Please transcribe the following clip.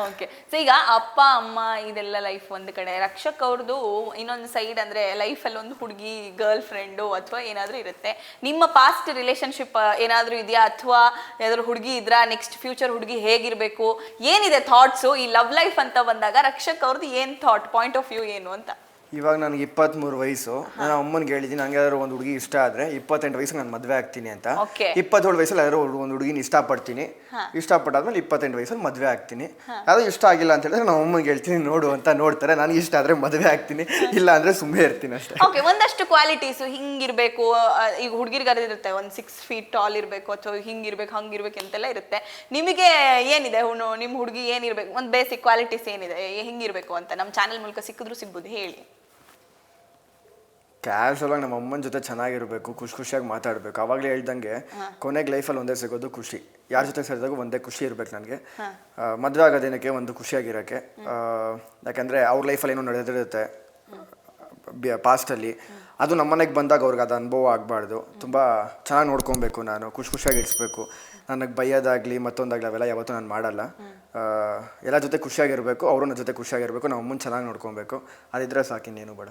Okay so ಈಗ ಅಪ್ಪ, ಅಮ್ಮ ಇದೆಲ್ಲ ಲೈಫ್ ಒಂದು ಕಡೆ. ರಕ್ಷಕ್ ಅವ್ರದ್ದು ಇನ್ನೊಂದು ಸೈಡ್ ಅಂದ್ರೆ ಲೈಫಲ್ಲಿ ಒಂದು ಹುಡುಗಿ ಗರ್ಲ್ ಫ್ರೆಂಡು ಅಥವಾ ಏನಾದರೂ ಇರುತ್ತೆ. ನಿಮ್ಮ ಪಾಸ್ಟ್ ರಿಲೇಶನ್ಶಿಪ್ ಏನಾದರೂ ಇದೆಯಾ? ಅಥವಾ ಯಾವ್ದಾದ್ರು ಹುಡುಗಿ ಇದ್ರಾ? ನೆಕ್ಸ್ಟ್ ಫ್ಯೂಚರ್ ಹುಡುಗಿ ಹೇಗಿರಬೇಕು? ಏನಿದೆ ಥಾಟ್ಸು ಈ ಲವ್ ಲೈಫ್ ಅಂತ ಬಂದಾಗ ರಕ್ಷಕ್ ಅವ್ರದ್ದು ಏನು ಥಾಟ್ ಪಾಯಿಂಟ್ ಆಫ್ ವ್ಯೂ ಏನು ಅಂತ? ಇವಾಗ ನನಗೆ ಇಪ್ಪತ್ತ್ಮೂರು ವಯಸ್ಸು. ನಾನು ಅಮ್ಮನಿಗೆ ಹೇಳಿದ್ದೀನಿ ನಂಗೆ ಯಾರು ಒಂದು ಹುಡುಗಿ ಇಷ್ಟ ಆದರೆ ಇಪ್ಪತ್ತೆಂಟು ವಯಸ್ಸಿಗೆ ನಾನು ಮದುವೆ ಆಗ್ತೀನಿ ಅಂತ. Okay. ಇಪ್ಪತ್ತೇಳು ವಯಸ್ಸಲ್ಲಿ ಯಾರೋ ಒಂದು ಹುಡುಗಿನ ಇಷ್ಟಪಡ್ತೀನಿ. ಇಷ್ಟಪಟ್ಟಾದ್ಮೇಲೆ ಇಪ್ಪತ್ತೆಂಟು ವಯಸ್ಸಲ್ಲಿ ಮದುವೆ ಆಗ್ತೀನಿ. ಅದು ಇಷ್ಟ ಆಗಿಲ್ಲ ಅಂತ ಹೇಳಿದ್ರೆ ನಾನು ಅಮ್ಮನಿಗೆ ಹೇಳ್ತೀನಿ ನೋಡು ಅಂತ ನೋಡ್ತಾರೆ. ನನಗೆ ಇಷ್ಟ ಆದರೆ ಮದುವೆ ಆಗ್ತೀನಿ. ಇಲ್ಲ ಅಂದರೆ ಸುಮ್ಮನೆ ಇರ್ತೀನಿ ಅಷ್ಟೇ. ಓಕೆ ಒಂದಷ್ಟು ಕ್ವಾಲಿಟೀಸು ಹಿಂಗಿರಬೇಕು ಆ, ಈಗ ಹುಡುಗಿರ್ಗಾರ ಇರುತ್ತೆ ಒಂದು ಸಿಕ್ಸ್ ಫೀಟ್ ಟಾಲ್ ಇರಬೇಕು ಅಥವಾ ಹಿಂಗಿರ್ಬೇಕು ಹಂಗಿರ್ಬೇಕು ಅಂತೆಲ್ಲ ಇರುತ್ತೆ. ನಿಮಗೆ ಏನಿದೆ ಹುಣ್ಣು? ನಿಮ್ಮ ಹುಡುಗಿ ಏನಿರ್ಬೇಕು? ಒಂದು ಬೇಸಿಕ್ ಕ್ವಾಲಿಟೀಸ್ ಏನಿದೆ? ಏ- ಹಿಂಗಿರ್ಬೇಕು ಅಂತ ನಮ್ಮ ಚಾನೆಲ್ ಮೂಲಕ ಸಿಕ್ಕಿದ್ರು ಸಿಗ್ಬೋದು ಹೇಳಿ. ಕ್ಯಾಶುವಲ್ ಆಗಿ ನಮ್ಮ ಅಮ್ಮನ ಜೊತೆ ಚೆನ್ನಾಗಿರಬೇಕು ಖುಷಿ ಖುಷಿಯಾಗಿ ಮಾತಾಡಬೇಕು. ಅವಾಗಲೇ ಹೇಳ್ದಂಗೆ ಕೊನೆಗೆ ಲೈಫಲ್ಲಿ ಒಂದೇ ಸಿಗೋದು ಖುಷಿ. ಯಾರ ಜೊತೆ ಸೇರಿದಾಗ ಒಂದೇ ಖುಷಿ ಇರಬೇಕು ನನಗೆ. ಮದುವೆ ಆಗೋದೇನಕ್ಕೆ ಒಂದು ಖುಷಿಯಾಗಿರೋಕ್ಕೆ. ಯಾಕೆಂದರೆ ಅವ್ರ ಲೈಫಲ್ಲಿ ಏನೋ ನಡೆದಿರುತ್ತೆ ಪಾಸ್ಟಲ್ಲಿ ಅದು ನಮ್ಮನೆಗೆ ಬಂದಾಗ ಅವ್ರಿಗೆ ಅದು ಅನುಭವ ಆಗಬಾರ್ದು. ತುಂಬ ಚೆನ್ನಾಗಿ ನೋಡ್ಕೊಬೇಕು ನಾನು ಖುಷಿ ಖುಷಿಯಾಗಿ ಇಡಿಸ್ಬೇಕು ನನಗೆ ಬೈಯೋದಾಗಲಿ ಮತ್ತೊಂದಾಗಲಿ ಅವೆಲ್ಲ ಯಾವತ್ತೂ ನಾನು ಮಾಡಲ್ಲ. ಎಲ್ಲ ಜೊತೆ ಖುಷಿಯಾಗಿರಬೇಕು ಅವರು ನನ್ನ ಜೊತೆ ಖುಷಿಯಾಗಿರಬೇಕು ನಮ್ಮ ಅಮ್ಮನ ಚೆನ್ನಾಗಿ ನೋಡ್ಕೊಬೇಕು. ಅದಿದ್ರೆ ಸಾಕಿನ್ನೇನು ಬೇಡ.